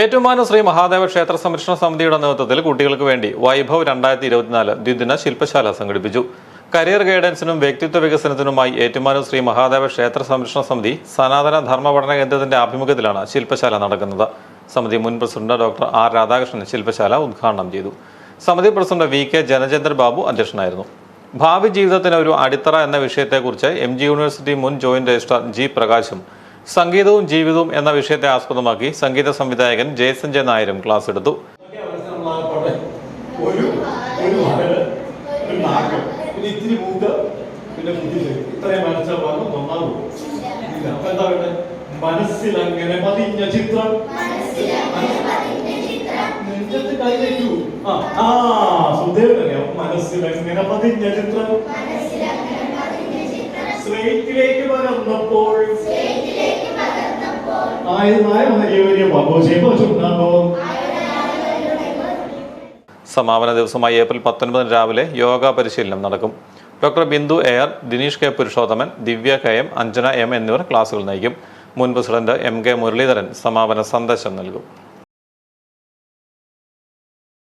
ഏറ്റുമാനൂർ ശ്രീ മഹാദേവ ക്ഷേത്ര സംരക്ഷണ സമിതിയുടെ നേതൃത്വത്തിൽ കുട്ടികൾക്ക് വേണ്ടി വൈഭവ് രണ്ടായിരത്തി ഇരുപത്തിനാല് ദ്വിദിന ശില്പശാല സംഘടിപ്പിച്ചു. കരിയർ ഗൈഡൻസിനും വ്യക്തിത്വ വികസനത്തിനുമായി ഏറ്റുമാനം ശ്രീ മഹാദേവ ക്ഷേത്ര സംരക്ഷണ സമിതി സനാതന ധർമ്മ പഠന കേന്ദ്രത്തിന്റെ ആഭിമുഖ്യത്തിലാണ് ശില്പശാല നടക്കുന്നത്. സമിതി മുൻ പ്രസിഡന്റ് ഡോക്ടർ ആർ രാധാകൃഷ്ണൻ ശില്പശാല ഉദ്ഘാടനം ചെയ്തു. സമിതി president V K Janachandra Babu അധ്യക്ഷനായിരുന്നു. ഭാവി ജീവിതത്തിന് ഒരു അടിത്തറ എന്ന വിഷയത്തെക്കുറിച്ച് എം ജി യൂണിവേഴ്സിറ്റി മുൻ ജോയിന്റ് രജിസ്ട്രാർ ജി പ്രകാശും സംഗീതവും ജീവിതവും എന്ന വിഷയത്തെ ആസ്പദമാക്കി സംഗീത സംവിധായകൻ ജയസൻ ജെ നായരും ക്ലാസ് എടുത്തു. മനസ്സിലങ്ങനെ പതിഞ്ഞ ചിത്രം. അങ്ങനെ പതിഞ്ഞ ചിത്രം. സ്ലേറ്റിലേക്ക് പകർന്നപ്പോൾ സമാപന ദിവസമായി ഏപ്രിൽ പത്തൊൻപതിന് രാവിലെ യോഗ പരിശീലനം നടക്കും. Doctor Bindu Nair Dineesh K Purushothaman Divya K M Anjana M എന്നിവർ ക്ലാസുകൾ നയിക്കും. മുൻ പ്രസിഡന്റ് എം കെ മുരളീധരൻ സമാപന സന്ദേശം നൽകും.